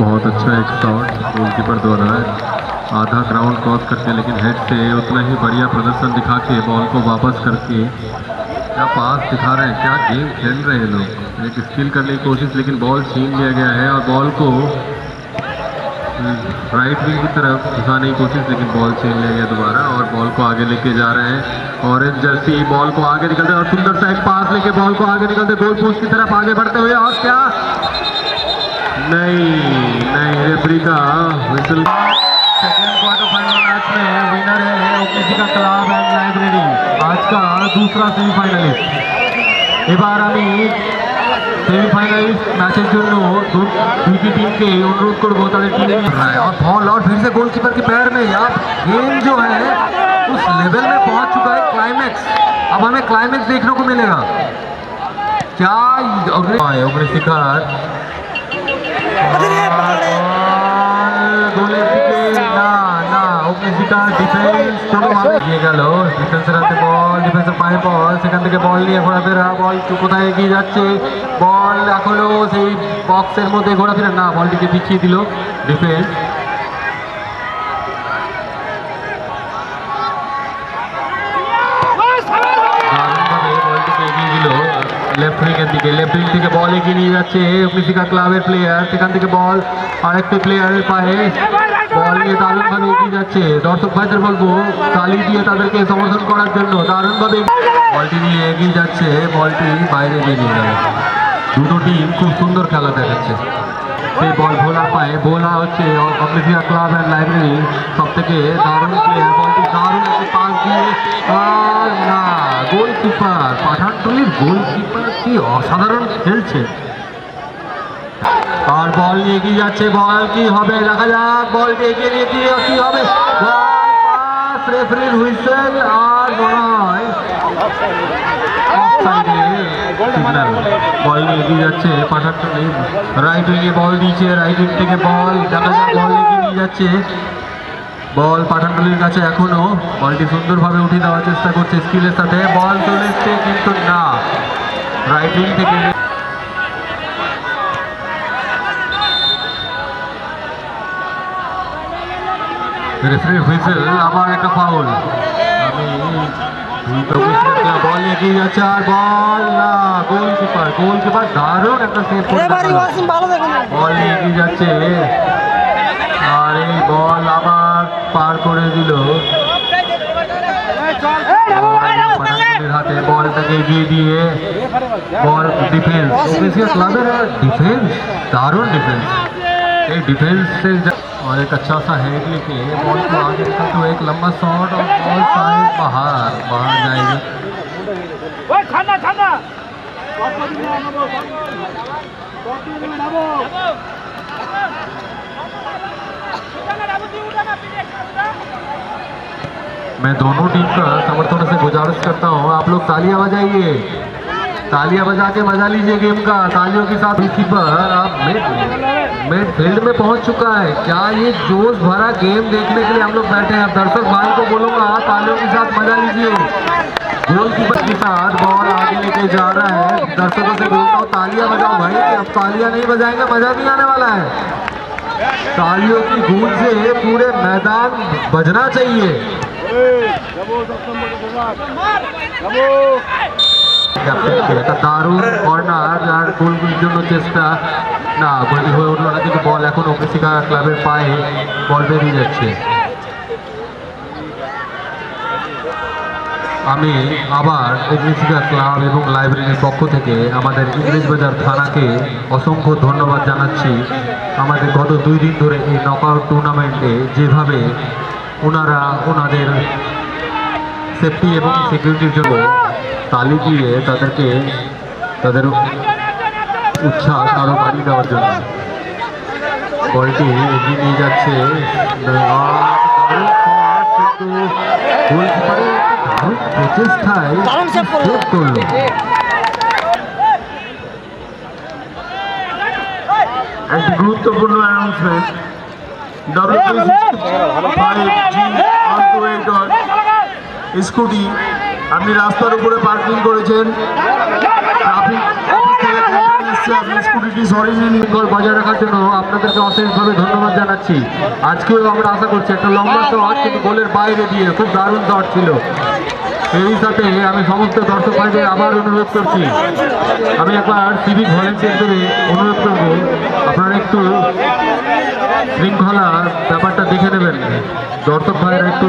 بہت اچھا ایک شاٹ گول کیپر دو رہا ہے۔ آدھا گراؤنڈ کراس کر کے لیکن ہیڈ سے اتنا ہی بڑھیا پردرشن دکھا کے بال کو واپس کر کے کیا پاس دکھا رہے ہیں، کیا گیم کھیل رہے ہیں لوگ۔ ایک اسکل کرنے کی کوشش، لیکن بال چھین لیا گیا ہے اور بال کو رائٹ ونگ کی طرف گھسانے کی کوشش، لیکن بال چھین لیا گیا دوبارہ اور بال کو آگے لے کے جا رہے ہیں۔ اورنج جرسی بال کو آگے نکلتے اور سندر سا ایک پاس لے کے بال کو آگے نکلتے گول پوسٹ کی طرف آگے بڑھتے ہوئے اور کیا گولپر کے پیر میں یا گیم جو ہے اس لیول میں پہنچ چکا ہے کلاس اب ہمیں کلاس دیکھنے کو ملے گا کیا গেল। ডিফেন্সের বল ডিফেন্সের পায়ে বল সেখান থেকে বল নিয়ে ঘোরাফেরা বল কোথায় এগিয়ে যাচ্ছে? বল এখনও সেই বক্সের মধ্যে ঘোরাফেরা না বলটিকে পিছিয়ে দিল ডিফেন্স দারুণভাবে বলটিকে এগিয়ে দিল লেফট উইংয়ের দিকে লেফট এগিয়ে নিয়ে যাচ্ছে অগ্নিশিখা ক্লাবের প্লেয়ার সেখান থেকে বল আরেকটি প্লেয়ারের পায়ে বল নিয়ে দারুণভাবে এগিয়ে যাচ্ছে। দর্শক ভাইদের বলব তালি দিয়ে তাদেরকে সমর্থন করার জন্য দারুণভাবে বলটি নিয়ে এগিয়ে যাচ্ছে, বলটি বাইরে বেরিয়ে গেল। দুটো টিম খুব সুন্দর খেলা দেখাচ্ছে। সেই বল ভোলার পায়ে, ভোলা হচ্ছে অগ্নিশিকা ক্লাব অ্যান্ড লাইব্রেরি। সব থেকে দারুণ প্লেয়ার বলটি দারুণ একটি পাস দিয়ে না গোলকিপার পাঠানটুলির গোলকিপার কি অসাধারণ খেলছে। আর বল নিয়ে এগিয়ে যাচ্ছে, বল কি হবে? দেখা যাক, বলটি এগিয়ে নিয়ে দিয়ে কি হবে? রেফারির হুইসেল, আর মনে হয় অফসাইডে সিগন্যাল বল নিয়ে এগিয়ে যাচ্ছে পাঠানটুলি রাইট উইংয়ে বল দিয়েছে রাইট উইং থেকে বল বল এগিয়ে নিয়ে যাচ্ছে। বল পাঠানটুলির কাছে এখনও, বলটি সুন্দরভাবে উঠিয়ে দেওয়ার চেষ্টা করছে স্কিলের সাথে। বল চলে এসছে, কিন্তু না। রাইট উইং থেকে রেফারির হুইসেল আবার একটা ফাউল আমি বল এগিয়ে যাচ্ছে আর বল না গোলকিপার গোলকিপার দারুণ একটা সেভ বল এগিয়ে যাচ্ছে। আর এই বল আবার পার করে দিল। হাতে বলটাকে এগিয়ে দিয়ে বল ডিফেন্স ক্লাবের ডিফেন্স দারুণ ডিফেন্স এই اور ایک اچھا سا ہیڈ لے کے کو آگے نکلتے ہوئے ایک لمبا شاٹ اور بال سائڈ باہر باہر جائے گی۔ میں دونوں ٹیم کا سمرتھن سے گزارش کرتا ہوں۔ آپ لوگ تالیاں بجائیے تالیاں بجا کے مزہ لیجیے گیم کا۔ تالیوں کے ساتھ اسی پر آپ میں فیلڈ میں پہنچ چکا ہے کیا یہ جوش بھرا گیم دیکھنے کے لیے ہم لوگ بیٹھے ہیں درشک بھائی کو بولوں گا آپ آلو کے ساتھ مزہ لیجیے گول کیپر کے ساتھ بال آگے لے کے جا رہا ہے درشکوں سے بولتا ہوں تالیاں بجاؤ بھائی اب تالیاں نہیں بجائیں گے مزہ بھی آنے والا ہے تالیوں کی گونج سے پورے میدان بجنا چاہیے দারুণ কর্নার, আর গোলগুলির জন্য চেষ্টা। না কিন্তু বল এখন অফিসিকা ক্লাবের পায়ে, বল বেরিয়ে যাচ্ছে। আমি আবার অগ্নিশিকা ক্লাব এবং লাইব্রেরির পক্ষ থেকে আমাদের ইংরেজবাজার থানাকে অসংখ্য ধন্যবাদ জানাচ্ছি। আমাদের গত দুই দিন ধরে এই নকআউট টুর্নামেন্টে যেভাবে ওনারা ওনাদের সেফটি এবং সিকিউরিটির জন্য তালি দিয়ে তাদেরকে তাদের উৎসাহ আরও বাড়িয়ে দেওয়ার জন্য। বলটি এগিয়ে নিয়ে যাচ্ছে। প্রচেষ্টায় করল। একটি গুরুত্বপূর্ণ অ্যানাউন্সমেন্ট ডাব্লিউ স্কুটি আপনি রাস্তার উপরে পার্কিং করেছেন। নিন বজায় রাখার জন্য আপনাদেরকে ধন্যবাদ জানাচ্ছি। আজকেও আমরা আশা করছি একটা লম্বা গোলের খুব দারুণ এই আমি সমস্ত দর্শক ভাইদের আবার অনুরোধ করছি। আমি একবার সিভিক ভলেন্টিয়ারদের অনুরোধ করব, আপনারা একটু শৃঙ্খলা ব্যাপারটা দেখে নেবেন। দর্শক ভাইয়েরা একটু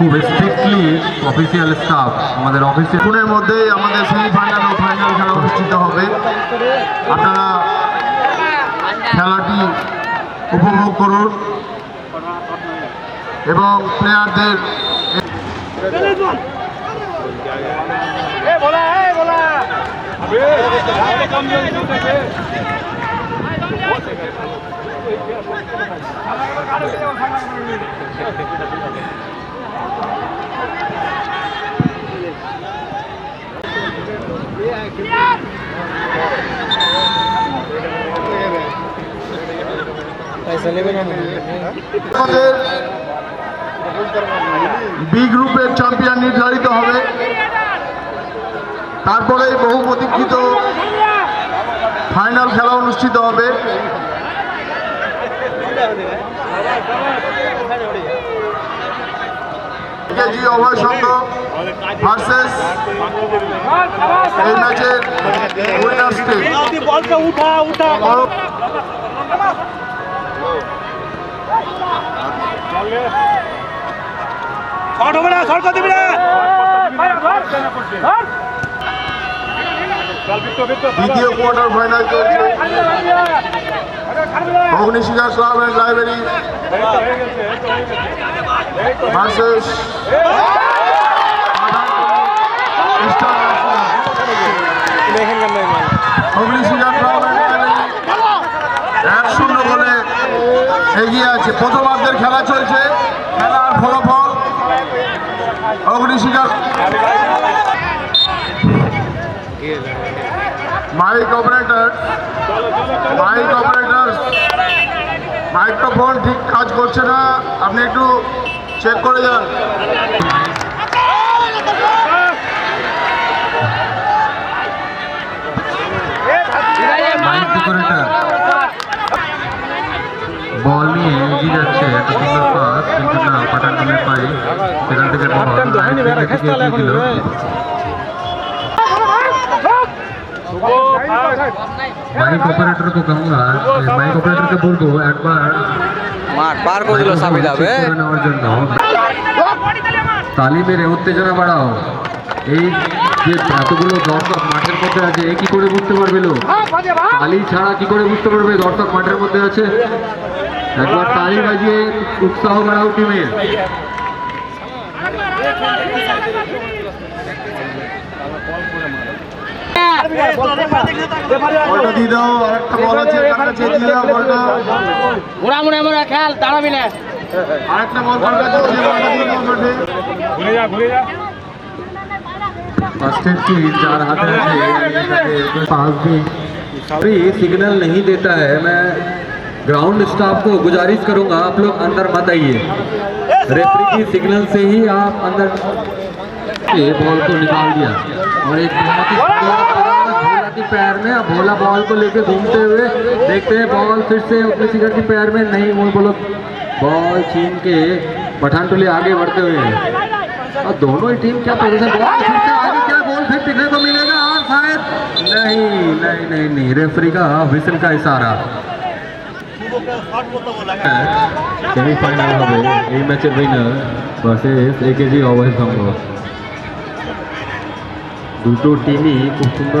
খুব স্ট্রিক্টলি অফিসিয়াল স্টাফ আমাদের অফিসে কিছুক্ষণের মধ্যেই আমাদের সেমিফাইনাল ও ফাইনাল খেলা অনুষ্ঠিত হবে। আপনারা খেলাটি উপভোগ করুন। এবং প্লেয়ারদের এ বলা এ বলা আমাদের বি গ্রুপের চ্যাম্পিয়ন নির্ধারিত হবে। তারপরে বহু প্রতীক্ষিত ফাইনাল খেলা অনুষ্ঠিত হবে। কেজি অভয় সংঘ ভার্সেস এই ম্যাচের শর্ট হবে না শর্ট দিবি না দ্বিতীয় কোয়ার্টার ফাইনাল চলছে। Agnishikha club and library versus এক শূন্য বলে এগিয়ে আছে প্রথমার্ধের খেলা চলছে খেলার ফলাফল Agnishikha mike operator mike operator, microphone ঠিক কাজ করছে না। আপনি একটু চেক করে যান মাইক ডেকোরেটর বল নিয়ে এগিয়ে যাচ্ছে একটা সুন্দর পাস কিন্তু না পাঠান টিমের পায়ে সেখান থেকে বল রাইট উইকের দিকে এগিয়ে দিল মাইক অপারেটর को कहूंगा মাইক অপারেটরকে বলবো একবার মাঠ পার করে দিল সাবিদ হবে চেক করে নেওয়ার জন্য। তালি মেরে উত্তেজনা বাড়াও। এই যে এতগুলো দর্শক মাঠের মধ্যে আছে এ কি করে বুঝতে পারবে লোক? তালি ছাড়া কি করে বুঝতে পারবে দর্শক মাঠের মধ্যে আছে? একবার তালি বাজিয়ে উৎসাহ বাড়াও টিমের। বলটা দিয়ে দাও আরেকটা বল আছে কার কাছে দিয়ে দাও বলটা মোড়া মোড়া মোড়া খেয়াল দাঁড়াবি না আরেকটা বল কার কাছে আছে বলটা দিয়ে দাও মাঠে फर्स्ट एड की चार हाथ से पास भी अभी सिग्नल नहीं देता है मैं ग्राउंड स्टाफ को गुजारिश करूंगा आप लोग अंदर मत आइए रेफरी की सिग्नल से ही आप अंदर ये बॉल को निकाल दिया और एक बहुत ही پیر میں، اب بھولا بال کو لے کے گھومتے ہوئے دیکھتے ہیں، بال پھر سے کسی کر کے پیر میں نہیں، وہ بولو، بال چھین کے پٹھان ٹولے آگے بڑھتے ہوئے ہیں۔ اور دونوں ہی ٹیم کیا پوزیشن بال پھر سے آگے کیا بال پھر دیکھنے کو ملے گا؟ اور شاید نہیں نہیں نہیں نہیں، ریفری کا وسل کا اشارہ۔ সেমি ফাইনাল হবে এই ম্যাচের উইনার ভার্সেস একেজি অবহেল সংঘ দুটো টিমই খুব সুন্দর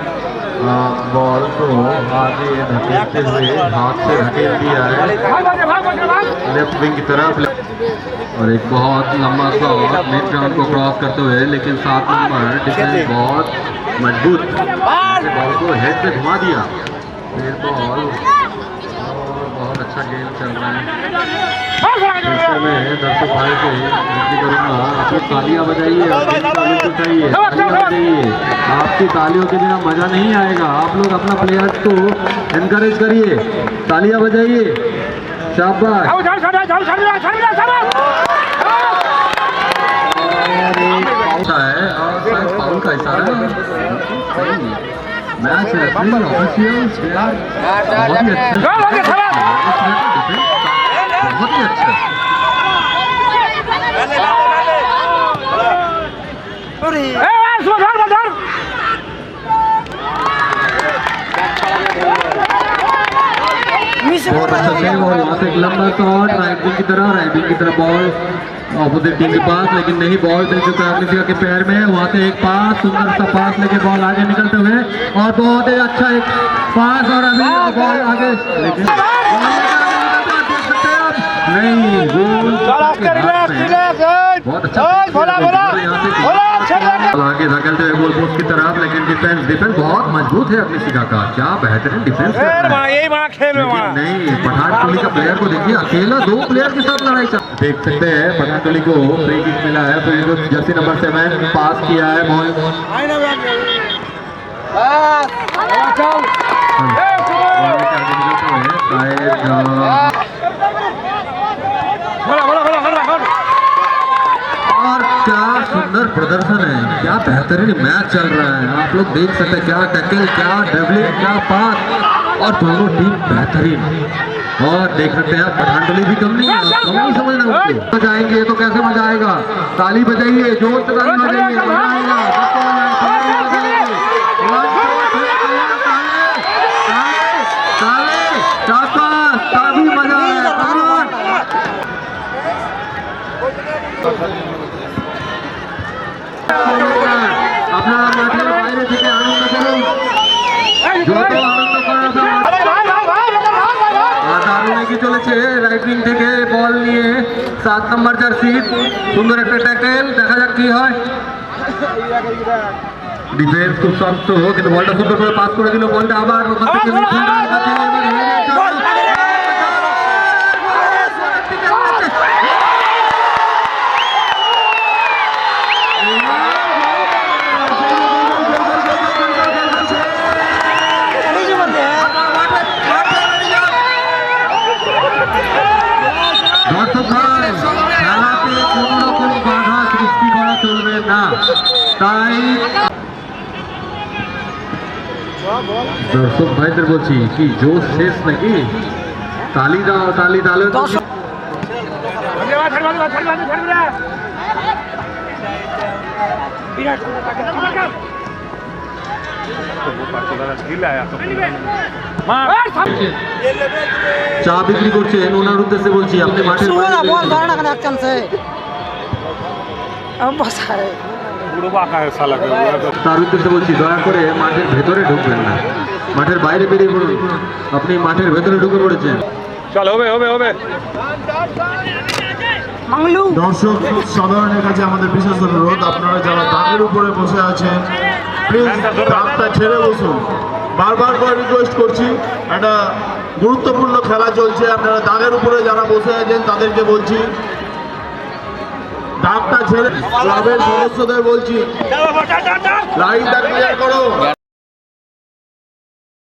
بال کو آگے دھکیلتے ہوئے ہاتھ سے دھکیل دیا ہے۔ لیفٹ ونگ کی طرف۔ اور ایک بہت لمبا سا مڈ گراؤنڈ کو کراس کرتے ہوئے لیکن سات نمبر ڈیفینس بہت مضبوط۔ بال۔ کو ہیڈ پہ گھما دیا۔ پھر بال۔ اچھا گیم چل رہا ہے جیسے میں درس بھائی سے بنتی کروں گا آپ لوگ تالیاں بجائیے کو چاہیے بجائیے آپ کی تالیوں کے بنا مزہ نہیں آئے گا آپ لوگ اپنا پلیئرز کو انکریج کریے تالیاں بجائیے شاباش Marino officials were one at Go, look at Salah! One at Salah. Sorry. بہت اچھا سیو کے پاس لیکن نہیں بال دل کے پیر میں وہاں سے ایک پاس سندر سا پاس لے کے بال آگے نکلتے ہوئے اور بہت ہی اچھا ایک پاس اور ابھی بال آگے نہیں گول اچھا آگے دھکلتے ہوئے گول پوسٹ کی طرف لیکن ڈیفینس ڈیفینس بہت مضبوط ہے اپنی سگا کا۔ کیا بہترین ڈیفینس نہیں پٹھان کوہلی کا پلیئر کو دیکھیے اکیلا دو پلیئر کے ساتھ لڑائی دیکھ سکتے ہیں پٹھان کوہلی کو فری کک ملا ہے۔ فری کو جرسی نمبر سیون پاس کیا ہے موہن بڑا بڑا شاندار پردرشن ہے۔ کیا بہترین میچ چل رہا ہے۔ آپ لوگ دیکھ سکتے ہیں کیا ٹکل کیا ڈبلنگ، کیا پاس۔ اور دونوں ٹیم بہترین۔ اور دیکھ سکتے ہیں پٹھان ڈلی بھی کم نہیں ہے۔ کم نہیں سمجھنا اس کو۔ بجائیں گے تو کیسے مزہ آئے گا؟ تالی بجائیے جوش تالی بجائیے۔ সাত নম্বর জার্সি সুন্দর একটা ট্যাকেল দেখা যাক কি হয়। ডিফেন্স খুব শক্ত কিন্তু বলটা সুন্দর করে পাস করে দিল বলটা আবার ওখান থেকে তাই দর্শক ভাইদের বলছি কি জোশ শেষ নাকি? তালি দাও তালি তাহলে তো চা বিক্রি করছেন ওনার উদ্দেশ্যে বলছি আপনি মাঠের তার উদ্দেশ্যে বলছি দয়া করে মাঠের ভেতরে ঢুকবেন না। মাঠের বাইরে বেরিয়ে পড়ুন। আপনি মাঠের ভেতরে ঢুকে পড়েছেন। চল হবে হবে হবে। দর্শক সাধারণের কাছে আমাদের বিশেষ অনুরোধ আপনারা যারা দাগের উপরে বসে আছেন প্লিজ দাগটা ছেড়ে বসুন। বারবার করে রিকোয়েস্ট করছি একটা গুরুত্বপূর্ণ খেলা চলছে। আপনারা দাগের উপরে যারা বসে আছেন তাদেরকে বলছি দাগটা ছেড়ে ক্লাবের সদস্যদের বলছি। লাইনটা ক্লিয়ার করো।